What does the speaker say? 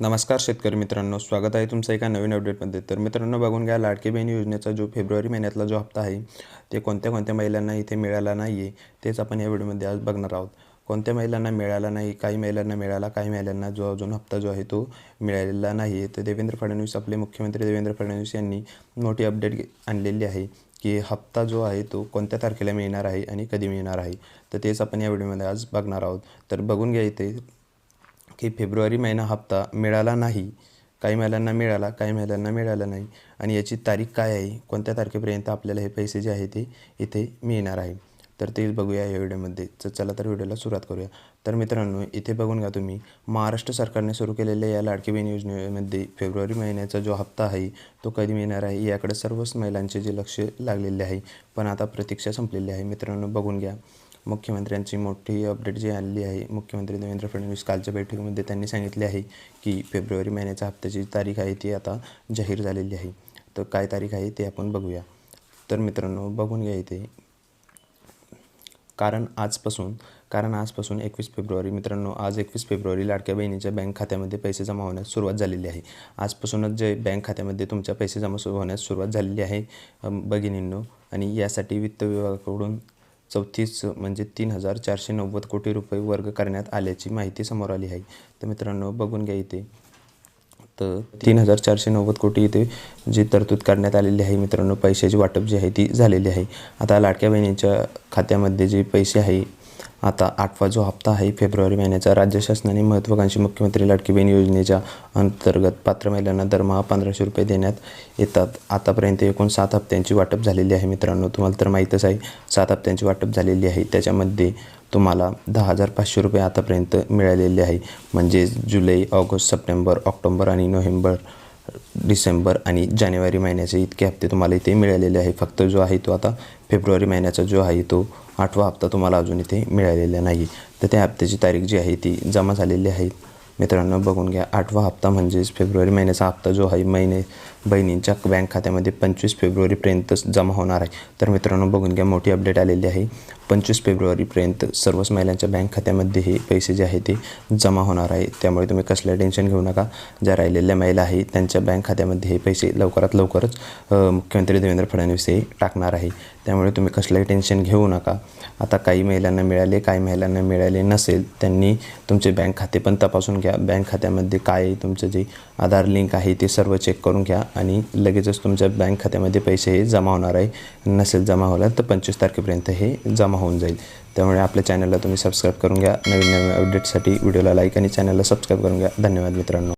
नमस्कार शेतकरी मित्रांनो स्वागत आहे तुमचं एका नवीन अपडेटमध्ये तर मित्रांनो बघून घ्या लाडकी बहीण योजनेचा जो फेब्रुवारी महिन्यातला जो हप्ता आहे ते कोणत्या कोणत्या महिलांना इथे मिळाला नाही आहे तेच आपण या व्हिडिओमध्ये आज बघणार आहोत. कोणत्या महिलांना मिळाला नाही काही महिलांना मिळाला काही महिलांना जो अजून हप्ता जो आहे तो मिळालेला नाही आहे तर देवेंद्र फडणवीस आपले मुख्यमंत्री देवेंद्र फडणवीस यांनी मोठी अपडेट आणलेली आहे की हप्ता जो आहे तो कोणत्या तारखेला मिळणार आहे आणि कधी मिळणार आहे तर तेच आपण या व्हिडिओमध्ये आज बघणार आहोत. तर बघून घ्या इथे की फेब्रुवारी महिना हप्ता मिळाला नाही. काही महिलांना मिळाला काही महिलांना मिळाला नाही. आणि याची तारीख काय आहे? कोणत्या तारखेपर्यंत आपल्याला हे पैसे जे आहे ते इथे मिळणार आहे? तर तेच बघूया या व्हिडिओमध्ये. तर चला तर व्हिडिओला सुरुवात करूया. तर मित्रांनो इथे बघून घ्या तुम्ही. महाराष्ट्र सरकारने सुरू केलेल्या या लाडकी बहीण योजनेमध्ये फेब्रुवारी महिन्याचा जो हप्ता आहे तो कधी मिळणार आहे? याकडे सर्वच महिलांचे जे लक्ष लागलेले आहे. पण आता प्रतीक्षा संपलेली आहे. मित्रांनो बघून घ्या. मुख्यमंत्र्यांची मोठी अपडेट जी आलेली आहे मुख्यमंत्री देवेंद्र फडणवीस कालच्या बैठकीमध्ये त्यांनी सांगितले आहे की फेब्रुवारी महिन्याच्या हप्त्याची तारीख आहे ती आता जाहीर झालेली आहे. तर काय तारीख आहे ते आपण बघूया. तर मित्रांनो बघून घ्या इथे. कारण आजपासून कारण आजपासून एकवीस फेब्रुवारी मित्रांनो आज एकवीस फेब्रुवारी लाडक्या बहिणीच्या बँक खात्यामध्ये पैसे जमा होण्यास सुरुवात झालेली आहे. आजपासूनच जे बँक खात्यामध्ये तुमच्या पैसे जमा सुरू होण्यास सुरुवात झालेली आहे अम, भगिनींनो आणि यासाठी वित्त विभागाकडून चौतीस म्हणजे तीन हजार चारशे नव्वद कोटी रुपये वर्ग करण्यात आल्याची माहिती समोर आली आहे. तर मित्रांनो बघून घ्या इथे. तर तीन हजार चारशे नव्वद कोटी इथे जी तरतूद करण्यात आलेली आहे मित्रांनो पैशाची वाटप जी आहे ती झालेली आहे. आता लाडक्या बहिणीच्या खात्यामध्ये जे पैसे आहे आता आठवा जो हप्ता आहे फेब्रुवारी महिन्याचा राज्य शासनाने महत्त्वाकांक्षी मुख्यमंत्री लाडकी बहीण योजनेच्या अंतर्गत पात्र महिलांना दरमहा पंधराशे रुपये देण्यात येतात. आतापर्यंत एकूण सात हप्त्यांची वाटप झालेली आहे मित्रांनो. तुम्हाला तर माहीतच आहे सात हप्त्यांची वाटप झालेली आहे. त्याच्यामध्ये तुम्हाला दहा हजार पाचशे रुपये आतापर्यंत मिळालेले आहे. म्हणजे जुलै ऑगस्ट सप्टेंबर ऑक्टोंबर आणि नोव्हेंबर डिसेंबर आणि जानेवारी महिन्याचे इतके हप्ते तुम्हाला इथे मिळालेले आहे. फक्त जो आहे तो आता फेब्रुवारी महिन्याचा जो आहे तो आठवा हप्ता तुम्हाला अजून इथे मिळालेला नाही. तर त्या हप्त्याची तारीख जी आहे ती जमा झालेली आहे. मित्रांनो बघून घ्या. आठवा हप्ता म्हणजेच फेब्रुवारी महिन्याचा हप्ता जो आहे महिने बहिणींच्या बँक खात्यामध्ये पंचवीस फेब्रुवारीपर्यंत जमा होणार आहे. तर मित्रांनो बघून घ्या मोठी अपडेट आलेली आहे. पंचवीस फेब्रुवारीपर्यंत सर्वच महिलांच्या बँक खात्यामध्ये हे पैसे जे आहे ते जमा होणार आहे. त्यामुळे तुम्ही कसलं टेन्शन घेऊ नका. ज्या राहिलेल्या महिला आहे त्यांच्या बँक खात्यामध्ये हे पैसे लवकरात लवकरच मुख्यमंत्री देवेंद्र फडणवीस हे टाकणार आहे. त्यामुळे तुम्ही कसलंही टेन्शन घेऊ नका. आता काही महिलांना मिळाले काही महिलांना मिळाले नसेल त्यांनी तुमचे बँक खाते पण तपासून घ्या. बँक खात्यामध्ये काय आहे तुमचं जे आधार लिंक आहे ते सर्व चेक करून घ्या. आणि लगेचच तुमच्या बँक खात्यामध्ये पैसे हे जमा होणार आहे. नसेल जमा होला तर पंचवीस तारखेपर्यंत हे जमा होऊन जाईल. त्यामुळे आपल्या चॅनलला तुम्ही सबस्क्राईब करून घ्या. नवीन नवीन अपडेटसाठी व्हिडिओला लाईक आणि चॅनलला सबस्क्राईब करून घ्या. धन्यवाद मित्रांनो.